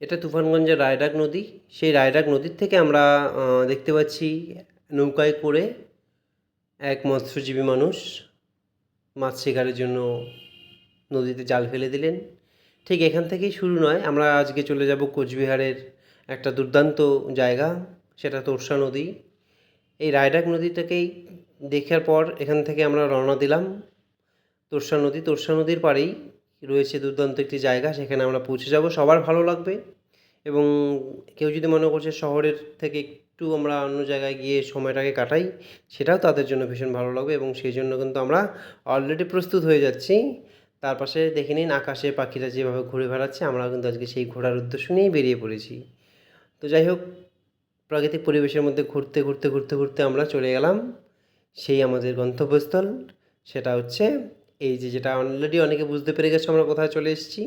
এটা তুফানগঞ্জের রায়ডাক নদী। সেই রায়ডাক নদীর থেকে আমরা দেখতে পাচ্ছি নৌকায় করে এক মৎস্যজীবী মানুষ মাছ শিকারের জন্য নদীতে জাল ফেলে দিলেন। ঠিক এখান থেকেই শুরু নয়, আমরা আজকে চলে যাব কোচবিহারের একটা দুর্দান্ত জায়গা, সেটা তোরসা নদী। এই রায়ডাক নদীটাকেই দেখার পর এখান থেকে আমরা রওনা দিলাম। তোরসা নদী, তোরসা নদীর পাড়েই রয়েছে দুর্দান্ত একটি জায়গা, সেখানে আমরা পৌঁছে যাব। সবার ভালো লাগবে এবং কেউ যদি মনে করছে শহরের থেকে একটু আমরা অন্য জায়গায় গিয়ে সময়টাকে কাটাই, সেটাও তাদের জন্য ভীষণ ভালো লাগবে এবং সেই জন্য কিন্তু আমরা অলরেডি প্রস্তুত হয়ে যাচ্ছি। তার পাশে দেখে নিন, আকাশে পাখিরা যেভাবে ঘুরে বেড়াচ্ছে, আমরা কিন্তু আজকে সেই ঘোরার উদ্দেশ্য নিয়েই বেরিয়ে পড়েছি। তো যাই হোক, প্রাকৃতিক পরিবেশের মধ্যে ঘুরতে ঘুরতে ঘুরতে ঘুরতে আমরা চলে গেলাম। সেই আমাদের গন্তব্যস্থল, সেটা হচ্ছে এই যে যেটা অলরেডি অনেকে বুঝতে পেরে গেছে আমরা কোথায় চলে এসেছি।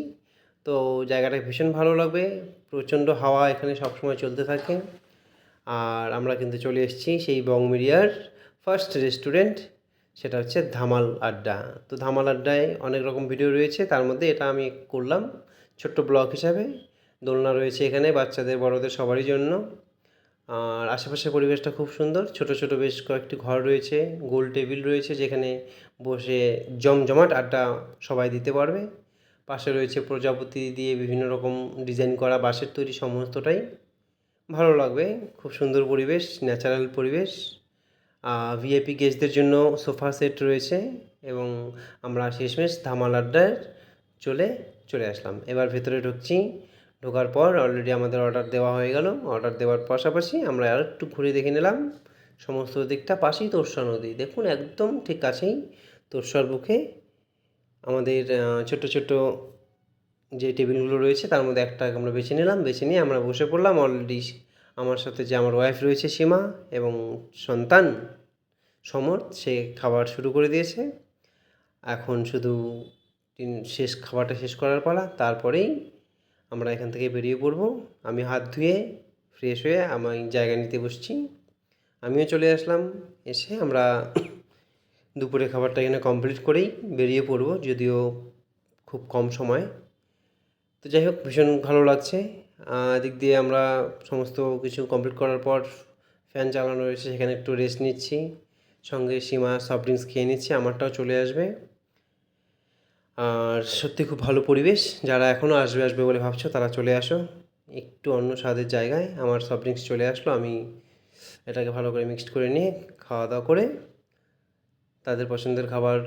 তো জায়গাটা ভীষণ ভালো লাগবে, প্রচণ্ড হাওয়া এখানে সবসময় চলতে থাকে। আর আমরা কিন্তু চলে এসেছি সেই বংমিরিয়ার ফার্স্ট রেস্টুরেন্ট সেটা হচ্ছে ধামাল আড্ডা। তো ধামাল আড্ডায় অনেক রকম ভিডিও রয়েছে, তার মধ্যে এটা আমি করলাম ছোট্ট ব্লগ হিসাবে। দোলনা রয়েছে এখানে বাচ্চাদের, বড়দের সবারই জন্য। আর আশেপাশের পরিবেশটা খুব সুন্দর। ছোট ছোট বেশ কয়েকটি ঘর রয়েছে, গোল টেবিল রয়েছে যেখানে বসে জমজমাট আড্ডা সবাই দিতে পারবে। পাশে রয়েছে প্রজাপতি দিয়ে বিভিন্ন রকম ডিজাইন করা বাঁশের তৈরি সমস্তটাই। ভালো লাগবে, খুব সুন্দর পরিবেশ, ন্যাচারাল পরিবেশ। ভিআইপি গেস্টদের জন্য সোফা সেট রয়েছে এবং আমরা শেষমেশ ধামাল আড্ডায় চলে চলে আসলাম। এবার ভেতরে ঢুকছি। ঢোকার পর অলরেডি আমাদের অর্ডার দেওয়া হয়ে গেল। অর্ডার দেওয়ার পাশাপাশি আমরা আর একটু ঘুরে দেখে নিলাম। সমস্ত দিকটা পাশেই তোরসা নদী। দেখুন একদম ঠিক কাছেই তোরসার বুকে আমাদের আহ, ছোট্ট ছোট্ট যে টেবিলগুলো রয়েছে তার মধ্যে একটা আমরা বেছে নিলাম। বেছে নিয়ে আমরা বসে পড়লাম। অলরেডি আমার সাথে যে আমার ওয়াইফ রয়েছে সীমা এবং সন্তান সমর সে খাবার শুরু করে দিয়েছে। এখন শুধু শেষ খাবারটা শেষ করার পালা। তারপরেই আমরা এখান থেকে বেরিয়ে পড়ব। আমি হাত ধুয়ে ফ্রেশ হয়ে আমি জায়গা নিতে বসছি। আমিও চলে আসলাম। এসে আমরা দুপুরে খাবারটা এখানে কমপ্লিট করেই বেরিয়ে পড়ব, যদিও খুব কম সময়। তো যাই হোক, ভীষণ ভালো লাগছে। এদিক দিয়ে আমরা সমস্ত কিছু কমপ্লিট করার পর ফ্যান চালানো রয়েছে, সেখানে একটু রেস্ট নিচ্ছি। সঙ্গে সীমা সফট ড্রিঙ্কস খেয়ে নিচ্ছি, আমারটাও চলে আসবে। আর সত্যি খুব ভালো পরিবেশ। যারা এখনও আসবে আসবে বলে ভাবছ, তারা চলে আসো। একটু অন্য স্বাদের জায়গায়। আমার সফট ড্রিঙ্কস চলে আসলো, আমি এটাকে ভালো করে মিক্সড করে নিয়ে খাওয়া দাওয়া করে তাদের পছন্দের খাবার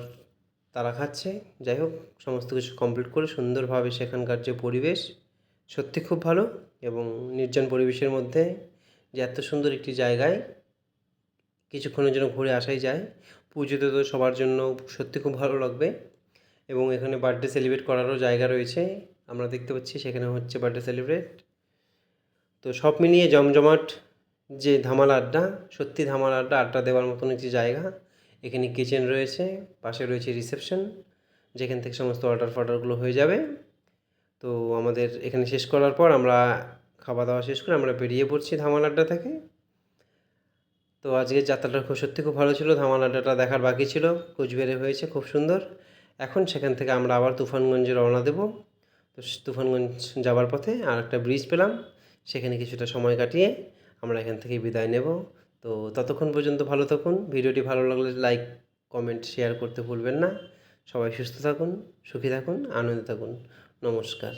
তারা খাচ্ছে। যাই হোক, সমস্ত কিছু কমপ্লিট করে সুন্দরভাবে সেখানকার যে পরিবেশ, সত্যি খুব ভালো এবং নির্জন পরিবেশের মধ্যে যে এত সুন্দর একটি জায়গায় কিছুক্ষণের জন্য ঘুরে আসাই যায়। পুজোতে তো সবার জন্য সত্যি খুব ভালো লাগবে। এবং এখানে বার্থডে সেলিব্রেট করারও জায়গা রয়েছে। আমরা দেখতে পাচ্ছি সেখানে হচ্ছে বার্থডে সেলিব্রেট তো সব মিলিয়ে জমজমাট যে ধামাল আড্ডা, সত্যি ধামাল আড্ডা আড্ডা দেওয়ার মতন একটি জায়গা। এখানে কিচেন রয়েছে, পাশে রয়েছে রিসেপশন যেখান থেকে সমস্ত অর্ডার ফর্ডারগুলো হয়ে যাবে। তো আমাদের এখানে শেষ করার পর আমরা খাওয়া দাওয়া শেষ করে আমরা বেরিয়ে পড়ছি ধামাল আড্ডা থেকে। তো আজকের যাত্রাটা খুব সত্যি খুব ভালো ছিল। ধামাল আড্ডাটা দেখার বাকি ছিল। কোচবিহারে হয়েছে, খুব সুন্দর। এখন সেখান থেকে আমরা আবার তুফানগঞ্জে রওনা দেব। তো তুফানগঞ্জ যাওয়ার পথে আর একটা ব্রিজ পেলাম। সেখানে কিছুটা সময় কাটিয়ে আমরা এখান থেকে বিদায় নেব। তো ততক্ষণ পর্যন্ত ভালো থাকুন। ভিডিওটি ভালো লাগলে লাইক কমেন্ট শেয়ার করতে ভুলবেন না। সবাই সুস্থ থাকুন, সুখী থাকুন, আনন্দে থাকুন। নমস্কার।